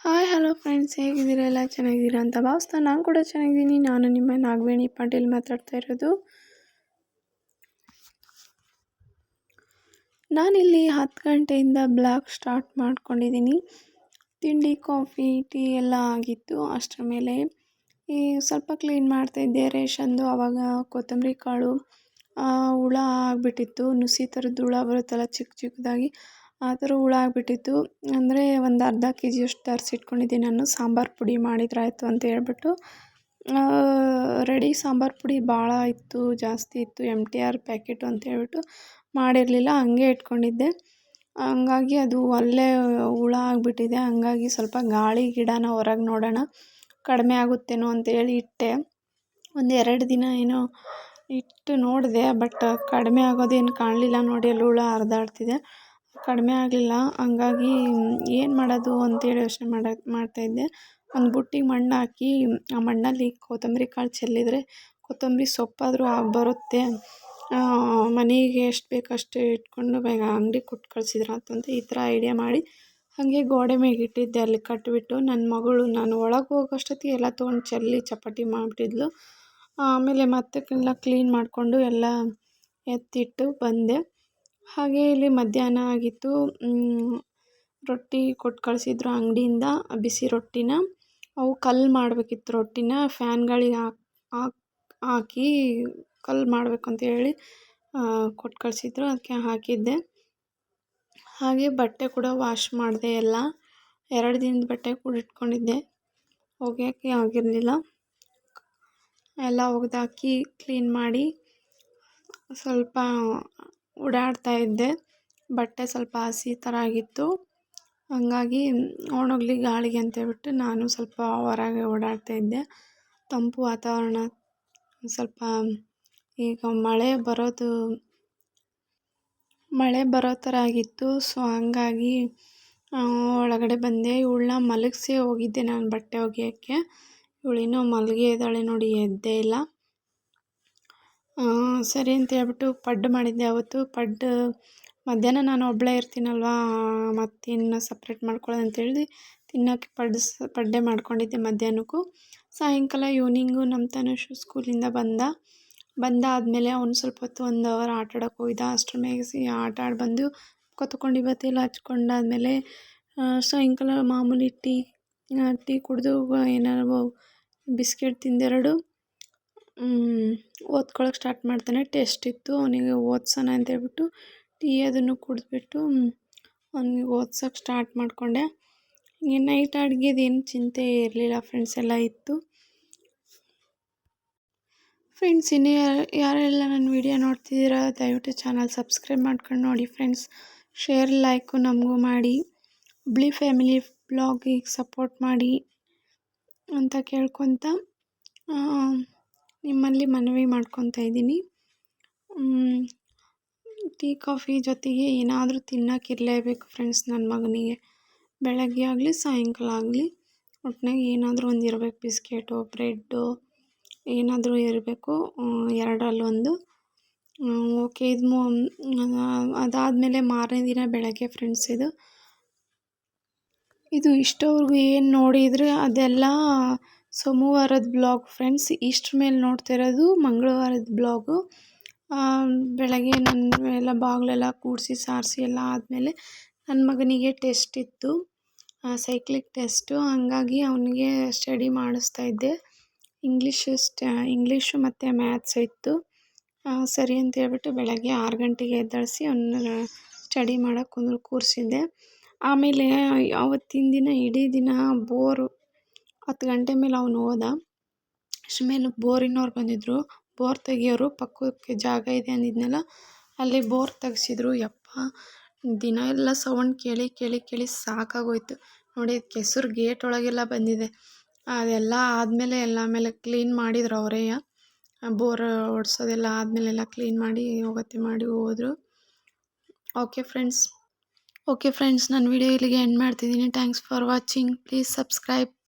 Hi, hello friends, ಹೇಗಿದ್ದೀರಾ? ಎಲ್ಲ ಚೆನ್ನಾಗಿದ್ದೀರಾ ಅಂತ ಭಾವಿಸ್ತಾ ನಾನು ಕೂಡ ಚೆನ್ನಾಗಿದ್ದೀನಿ. ನಾನು ನಿಮ್ಮ ನಾಗವೇಣಿ ಪಾಟೀಲ್ ಮಾತಾಡ್ತಾ ಇರೋದು. ನಾನಿಲ್ಲಿ ಹತ್ತು ಗಂಟೆಯಿಂದ ಬ್ಲಾಗ್ ಸ್ಟಾರ್ಟ್ ಮಾಡ್ಕೊಂಡಿದ್ದೀನಿ. ತಿಂಡಿ, ಕಾಫಿ, ಟೀ ಎಲ್ಲ ಆಗಿತ್ತು ಅಷ್ಟರ ಮೇಲೆ. ಈ ಸ್ವಲ್ಪ ಕ್ಲೀನ್ ಮಾಡ್ತಾ ಇದ್ದೆ, ರೇಷನ್ದು ಆವಾಗ ಕೊತ್ತಂಬರಿ ಕಾಳು ಹುಳ ಆಗಿಬಿಟ್ಟಿತ್ತು. ನುಸಿ ಥರದ್ದು ಹುಳ ಬರುತ್ತಲ್ಲ ಚಿಕ್ಕ ಚಿಕ್ಕದಾಗಿ ಆ ಥರ ಹುಳ ಆಗಿಬಿಟ್ಟಿತ್ತು. ಅಂದರೆ ಒಂದು ಅರ್ಧ ಕೆ ಜಿಯಷ್ಟು ತರಿಸಿಟ್ಕೊಂಡಿದ್ದೀನಿ ನಾನು. ಸಾಂಬಾರು ಪುಡಿ ಮಾಡಿದ್ರಾಯಿತು ಅಂತ ಹೇಳ್ಬಿಟ್ಟು. ರೆಡಿ ಸಾಂಬಾರು ಪುಡಿ ಭಾಳ ಇತ್ತು, ಜಾಸ್ತಿ ಇತ್ತು ಎಂ ಟಿ ಆರ್ ಪ್ಯಾಕೆಟು ಅಂತ ಹೇಳ್ಬಿಟ್ಟು ಮಾಡಿರಲಿಲ್ಲ, ಹಂಗೆ ಇಟ್ಕೊಂಡಿದ್ದೆ. ಹಂಗಾಗಿ ಅದು ಅಲ್ಲೇ ಹುಳ ಆಗಿಬಿಟ್ಟಿದೆ. ಹಂಗಾಗಿ ಸ್ವಲ್ಪ ಗಾಳಿ ಗಿಡನ ಹೊರಗೆ ನೋಡೋಣ, ಕಡಿಮೆ ಆಗುತ್ತೇನೋ ಅಂತೇಳಿ ಇಟ್ಟೆ. ಒಂದು ಎರಡು ದಿನ ಏನೋ ಇಟ್ಟು ನೋಡಿದೆ, ಬಟ್ ಕಡಿಮೆ ಆಗೋದೇನು ಕಾಣಲಿಲ್ಲ ನೋಡಿ, ಅಲ್ಲಿ ಹುಳ ಹರಿದಾಡ್ತಿದೆ. ಕಡಿಮೆ ಆಗಲಿಲ್ಲ. ಹಂಗಾಗಿ ಏನು ಮಾಡೋದು ಅಂತೇಳಿ ಯೋಚನೆ ಮಾಡ್ತಾ ಮಾಡ್ತಾಯಿದ್ದೆ ಒಂದು ಬುಟ್ಟಿಗೆ ಮಣ್ಣು ಹಾಕಿ, ಆ ಮಣ್ಣಲ್ಲಿ ಕೊತ್ತಂಬರಿ ಕಾಳು ಚೆಲ್ಲಿದರೆ ಕೊತ್ತಂಬರಿ ಸೊಪ್ಪಾದರೂ ಬರುತ್ತೆ. ಮನೆಗೆ ಎಷ್ಟು ಬೇಕು ಅಷ್ಟು ಇಟ್ಕೊಂಡು ಬೇಗ ಅಂಗ್ಡಿಗೆ ಕೊಟ್ಟು ಕಳ್ಸಿದ್ರೆ ಅಂತ ಈ ಥರ ಐಡಿಯಾ ಮಾಡಿ ಹಾಗೆ ಗೋಡೆ ಮೇಲೆ ಇಟ್ಟಿದ್ದೆ. ಅಲ್ಲಿ ಕಟ್ಟಿಬಿಟ್ಟು ನನ್ನ ಮಗಳು, ನಾನು ಒಳಗೆ ಹೋಗೋಷ್ಟೊತ್ತಿಗೆ ಎಲ್ಲ ತೊಗೊಂಡು ಚೆಲ್ಲಿ ಚಪಾತಿ ಮಾಡಿಬಿಟ್ಟಿದ್ಲು ಆಮೇಲೆ ಮತ್ತಕ್ಕೆಲ್ಲ ಕ್ಲೀನ್ ಮಾಡಿಕೊಂಡು ಎಲ್ಲ ಎತ್ತಿಟ್ಟು ಬಂದೆ. ಹಾಗೆ ಇಲ್ಲಿ ಮಧ್ಯಾಹ್ನ ಆಗಿತ್ತು. ರೊಟ್ಟಿ ಕೊಟ್ಟು ಕಳಿಸಿದ್ರು ಅಂಗಡಿಯಿಂದ, ಬಿಸಿ ರೊಟ್ಟಿನ. ಅವು ಕಲ್ಲು ಮಾಡಬೇಕಿತ್ತು ರೊಟ್ಟಿನ. ಫ್ಯಾನ್ಗಳಿಗೆ ಹಾಕಿ ಹಾಕಿ ಕಲ್ಲು ಮಾಡಬೇಕು ಅಂತ ಹೇಳಿ ಕೊಟ್ಟು ಕಳಿಸಿದ್ರು. ಅದಕ್ಕೆ ಹಾಕಿದ್ದೆ. ಹಾಗೆ ಬಟ್ಟೆ ಕೂಡ ವಾಶ್ ಮಾಡಿದೆ ಎಲ್ಲ. ಎರಡು ದಿನದ ಬಟ್ಟೆ ಕೂಡ ಇಟ್ಕೊಂಡಿದ್ದೆ. ಒಗೆಯೋಕ್ಕೆ ಆಗಿರಲಿಲ್ಲ. ಎಲ್ಲ ಒಗೆದಾಕಿ, ಕ್ಲೀನ್ ಮಾಡಿ, ಸ್ವಲ್ಪ ಓಡಾಡ್ತಾ ಇದ್ದೆ. ಬಟ್ಟೆ ಸ್ವಲ್ಪ ಹಸಿ ಥರ ಆಗಿತ್ತು. ಹಂಗಾಗಿ ಒಣಗಲಿ ಗಾಳಿಗೆ ಅಂತ ಹೇಳ್ಬಿಟ್ಟು ನಾನು ಸ್ವಲ್ಪ ಹೊರಗೆ ಓಡಾಡ್ತಾ ಇದ್ದೆ. ತಂಪು ವಾತಾವರಣ, ಸ್ವಲ್ಪ ಈಗ ಮಳೆ ಬರೋದು, ಮಳೆ ಬರೋ ಥರ ಆಗಿತ್ತು. ಸೊ ಹಂಗಾಗಿ ಒಳಗಡೆ ಬಂದೆ. ಇವಳನ್ನ ಮಲಗಿಸಿ ಹೋಗಿದ್ದೆ ನಾನು ಬಟ್ಟೆ ಒಗೆಯೋಕ್ಕೆ. ಇವಳೇನೋ ಮಲಗೇ ಇದ್ದಾಳೆ ನೋಡಿ, ಎದ್ದೇ ಇಲ್ಲ. ಸರಿ ಅಂತ ಹೇಳ್ಬಿಟ್ಟು ಪಡ್ಡು ಮಾಡಿದ್ದೆ ಅವತ್ತು. ಪಡ್ಡು ಮಧ್ಯಾಹ್ನ ನಾನು ಒಬ್ಬಳೇ ಇರ್ತೀನಲ್ವಾ ಮತ್ತಿನ್ನು ಸಪ್ರೇಟ್ ಮಾಡ್ಕೊಳ್ಳೋದು ಅಂತೇಳಿ ತಿನ್ನೋಕ್ಕೆ ಪಡ್ಡು ಪಡ್ಡೆ ಮಾಡ್ಕೊಂಡಿದ್ದೆ ಮಧ್ಯಾಹ್ನಕ್ಕೂ. ಸಾಯಂಕಾಲ ಈವ್ನಿಂಗು ನಮ್ಮ ತನುಷು ಸ್ಕೂಲಿಂದ ಬಂದ. ಬಂದಾದಮೇಲೆ ಅವ್ನು ಸ್ವಲ್ಪ ಹೊತ್ತು ಒಂದು ಅವರ್ ಆಟ ಆಡೋಕೆ ಹೋಗಿದ್ದ ಅಷ್ಟ್ರ ಮೇಗಿಸಿ ಆಟ ಆಡಿ ಬಂದು ಕೊತ್ಕೊಂಡು ಬತ್ತಿ ಎಲ್ಲ ಹಚ್ಕೊಂಡಾದ್ಮೇಲೆ ಸಾಯಂಕಾಲ ಮಾಮೂಲಿ ಟೀ ಟೀ ಕುಡಿದು ಏನಾರು ಬಿಸ್ಕೆಟ್ ತಿಂದೆರಡು. ಓದ್ಕೊಳಕ್ಕೆ ಸ್ಟಾರ್ಟ್ ಮಾಡ್ತಾನೆ. ಟೆಸ್ಟ್ ಇತ್ತು. ಅವನಿಗೆ ಓದ್ಸೋಣ ಅಂತ ಹೇಳ್ಬಿಟ್ಟು ಟೀ ಅದನ್ನು ಕುಡಿದ್ಬಿಟ್ಟು ಅವ್ನಿಗೆ ಓದ್ಸೋಕೆ ಸ್ಟಾರ್ಟ್ ಮಾಡಿಕೊಂಡೆ. ಹಿಂಗೆ ನೈಟ್ ಅಡುಗೆದೇನು ಚಿಂತೆ ಇರಲಿಲ್ಲ. ಫ್ರೆಂಡ್ಸ್ ಎಲ್ಲ ಇತ್ತು. ಫ್ರೆಂಡ್ಸ್ ಇನ್ನು ಯಾರೆಲ್ಲ ನನ್ನ ವಿಡಿಯೋ ನೋಡ್ತಿದ್ದೀರ, ದಯವಿಟ್ಟು ಚಾನಲ್ ಸಬ್ಸ್ಕ್ರೈಬ್ ಮಾಡ್ಕೊಂಡು ನೋಡಿ ಫ್ರೆಂಡ್ಸ್ ಶೇರ್ ಲೈಕು ನಮಗೂ ಮಾಡಿ. ಹುಬ್ಳಿ ಫ್ಯಾಮಿಲಿ ಬ್ಲಾಗಿಗೆ ಸಪೋರ್ಟ್ ಮಾಡಿ ಅಂತ ಕೇಳ್ಕೊತ ನಿಮ್ಮಲ್ಲಿ ಮನವಿ ಮಾಡ್ಕೊತಾ ಇದ್ದೀನಿ. ಟೀ, ಕಾಫಿ ಜೊತೆಗೆ ಏನಾದರೂ ತಿನ್ನೋಕ್ಕಿರಲೇಬೇಕು ಫ್ರೆಂಡ್ಸ್ ನನ್ನ ಮಗನಿಗೆ. ಬೆಳಗ್ಗೆ ಆಗಲಿ, ಸಾಯಂಕಾಲ ಆಗಲಿ, ಒಟ್ನಾಗೆ ಏನಾದರೂ ಒಂದು ಇರಬೇಕು. ಬಿಸ್ಕೆಟು, ಬ್ರೆಡ್ಡು, ಏನಾದರೂ ಇರಬೇಕು. ಎರಡರಲ್ಲೊಂದು ಓಕೆ, ಇದು ಮು ಅದಾದಮೇಲೆ ಮಾರನೇ ದಿನ ಬೆಳಗ್ಗೆ ಫ್ರೆಂಡ್ಸ್ ಇದು. ಇದು ಇಷ್ಟವರೆಗೂ ಏನು ನೋಡಿದರೆ ಅದೆಲ್ಲ ಸೋಮವಾರದ ಬ್ಲಾಗ್ ಫ್ರೆಂಡ್ಸ್ ಇಷ್ಟ್ರ ಮೇಲೆ ನೋಡ್ತಿರೋದು ಮಂಗಳವಾರದ ಬ್ಲಾಗು. ಬೆಳಗ್ಗೆ ನನ್ನ ಎಲ್ಲ ಬಾಗಿಲೆಲ್ಲ ಕೂಡಿಸಿ, ಸಾರಿಸಿ ಎಲ್ಲ ಆದಮೇಲೆ ನನ್ನ ಮಗನಿಗೆ ಟೆಸ್ಟ್ ಇತ್ತು. Cyclic test. ಹಂಗಾಗಿ ಅವನಿಗೆ ಸ್ಟಡಿ ಮಾಡಿಸ್ತಾ ಇದ್ದೆ. ಇಂಗ್ಲೀಷ್ ಸ್ಟ, ಇಂಗ್ಲೀಷು ಮತ್ತು ಮ್ಯಾಥ್ಸ್ ಇತ್ತು. ಸರಿ ಅಂತ ಹೇಳ್ಬಿಟ್ಟು ಬೆಳಗ್ಗೆ ಆರು ಗಂಟೆಗೆ ಎದ್ದೇಳಿಸಿ ಅವನ್ನ ಸ್ಟಡಿ ಮಾಡೋಕೆ ಕುಂದ್ರು ಕೂರಿಸಿದ್ದೆ. ಆಮೇಲೆ ಅವತ್ತಿನ ದಿನ ಇಡೀ ದಿನ ಬೋರು ಹತ್ತು ಗಂಟೆ ಮೇಲೆ ಅವನು ಹೋದ. ಅಷ್ಟ್ರ ಮೇಲೆ ಬೋರಿನವ್ರು ಬಂದಿದ್ದರು ಬೋರ್ ತೆಗಿಯೋರು ಪಕ್ಕಕ್ಕೆ ಜಾಗ ಇದೆ ಅಂದಿದ್ನಲ್ಲ, ಅಲ್ಲಿ ಬೋರ್ ತೆಗ್ಸಿದ್ರು. ಯಪ್ಪ, ದಿನ ಎಲ್ಲ ಸೌಂಡ್ ಕೇಳಿ ಕೇಳಿ ಕೇಳಿ ಸಾಕಾಗೋಯ್ತು. ನೋಡಿ, ಕೆಸರು ಗೇಟ್ ಒಳಗೆಲ್ಲ ಬಂದಿದೆ. ಅದೆಲ್ಲ ಆದಮೇಲೆ ಎಲ್ಲ ಆಮೇಲೆ ಕ್ಲೀನ್ ಮಾಡಿದ್ರು ಅವರೇ. ಬೋರ್ ಹೊಡ್ಸೋದೆಲ್ಲ ಆದಮೇಲೆ ಎಲ್ಲ ಕ್ಲೀನ್ ಮಾಡಿ ಹೋಗತ್ತೆ ಮಾಡಿ ಹೋದರು. Okay friends. ಓಕೆ ಫ್ರೆಂಡ್ಸ್ ನಾನು ವಿಡಿಯೋ ಇಲ್ಲಿಗೆ ಎಂಡ್ ಮಾಡ್ತಿದ್ದೀನಿ. Thanks for watching. Please subscribe.